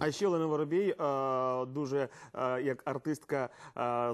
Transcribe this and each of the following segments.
А ще Олена Воробій е, дуже е, як артистка е,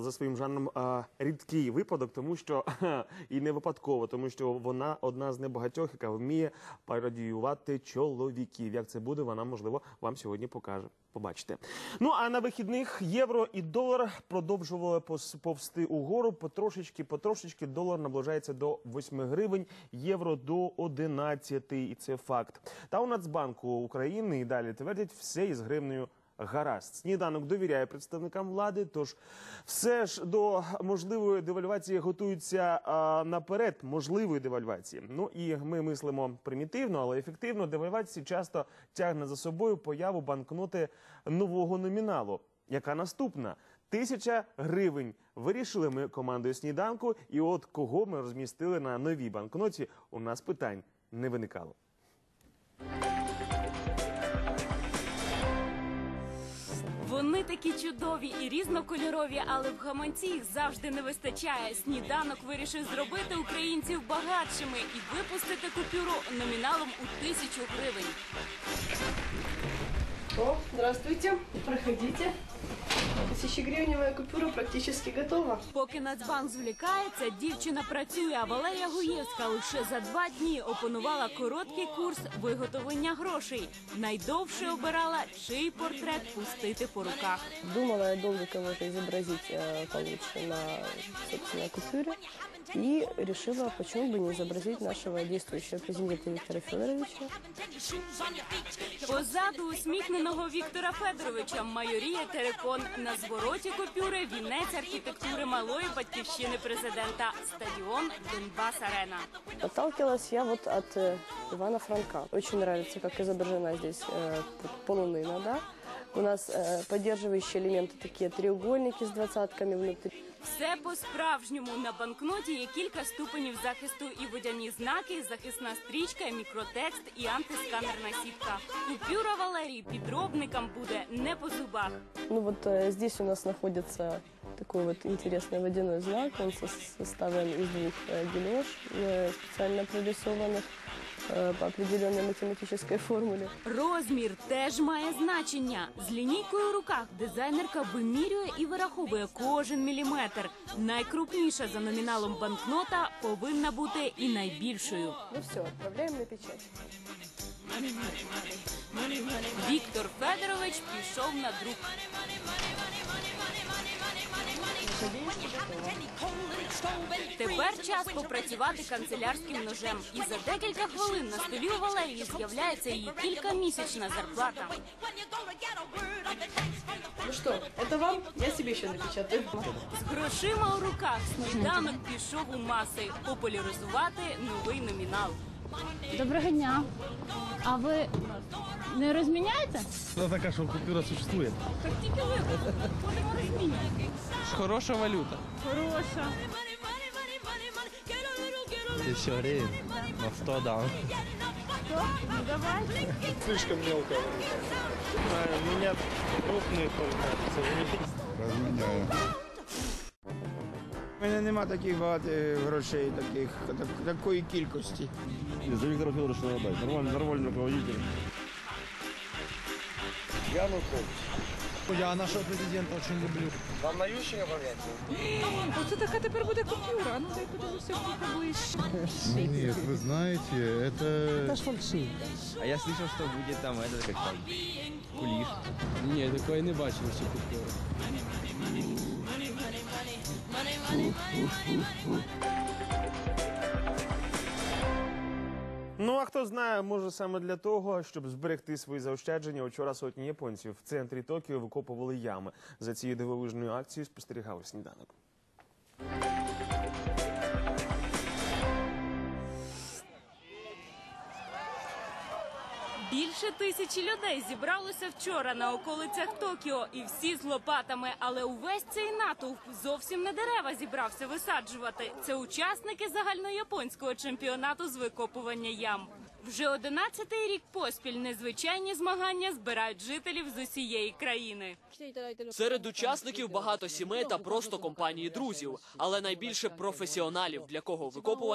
за своїм жанром рідкий випадок, тому що і не випадково, тому що вона одна з небагатьох, яка вміє пародіювати чоловіків. Як це буде, вона можливо вам сьогодні покаже. Побачите. Ну а на вихідних євро і долар продовжували повсти угору. Потрошечки, потрошечки долар наближається до 8 гривень, євро до 11, і це факт. Та у Нацбанку України і далі твердять все із гривнею. Гаразд, сніданок довіряє представникам влади. Тож все ж до можливої девальвації готуються а, наперед, можливої девальвації. Ну і ми мислимо примітивно, але ефективно. Девальвації часто тягне за собою появу банкноти нового номіналу. Яка наступна? Тисяча гривень. Вирішили ми командою сніданку, і от кого ми розмістили на новій банкноті. У нас питань не виникало. Вони такі чудові і різнокольорові, але в гаманці їх завжди не вистачає. Сніданок вирішив зробити українців багатшими і випустити купюру номіналом у тисячу гривень. О, здравствуйте, проходите. Тысячегривневая купюра практически готова. Поки Нацбанк звлікається, дівчина працює, а Валерія Гуєвська лише за два дні опанувала короткий курс виготовлення грошей. Найдовше обирала, чий портрет пустити по руках. Думала я долго кого-то изобразить э, получше на, собственно, купюре. И решила, почему бы не изобразить нашего действующего президента Виктора Федоровича. Позаду усміхненого Віктора Федоровича майоріє терикон. На звороті купюри вінець архітектури малої батьківщини президента стадіон Донбас Арена. Отталкивалась я вот от э, Ивана Франка. Очень нравится, как изображена здесь э, полунына, да? У нас э, поддерживающие элементы такие треугольники с двадцатками внутри. Все по-справжньому на банкноті є кілька ступенів захисту і водяні знаки, захисна стрічка, мікротекст і антисканерна сітка. Купюра Валерії підробникам буде не по зубах. Ну вот э, здесь у нас находится такой вот интересный водяной знак. Он со- составлен из двух э, гелёж, э, специально прорисованных э, по определенной математической формуле. Розмір теж має значення. З лінійкою у руках дизайнерка вимірює і вираховує кожен міліметр. Найкрупніша за номіналом банкнота повинна бути і найбільшою. Ну все, отправляем на печать. Віктор Федорович пішов на друк. Тепер час попрацювати канцелярським ножем. І за декілька хвилин на столі у Валерії з'являється її кількамісячна зарплата. Ну что, это вам? Я себе еще напечатаю. З грошима у руках сніданок пішов у маси популяризувати новий номінал. Доброго дня. А ви не розміняєте? Вона така, що купюра существує. Так тільки ви будемо розміняти. Хороша валюта. Хороша. Тисяча гривень. На 100 дам. Ну давайте. Слишком мелкая валюта. У меня крупные только. Розміняю. У мене нема таких багато грошей, таких, так- такої кількості. За Виктора Федоровича надо дать. Нормальный, нормальный руководитель. Я Я нашого президента дуже люблю. Вам на Ющенка пам'ятаєте? Це така тепер буде купюра. Ну дай подивимося поближче. Ні, ви знаєте, это... Это ж фальшивка. А я слышал, что будет там, это как там, кулиш. Ні, такої не бачив, що купюра. Money, money, money, money, money, money, money, money, money. Ну а хто знає, може саме для того, щоб зберегти свої заощадження, учора сотні японців в центрі Токіо викопували ями. За цією дивовижною акцією спостерігав сніданок. Більше тисячі людей зібралося вчора на околицях Токіо, і всі з лопатами. Але увесь цей натовп зовсім не дерева зібрався висаджувати. Це учасники загальнояпонського чемпіонату з викопування ям. Вже одинадцятий рік поспіль незвичайні змагання збирають жителів з усієї країни. Серед учасників багато сімей та просто компанії друзів, але найбільше професіоналів, для кого викопування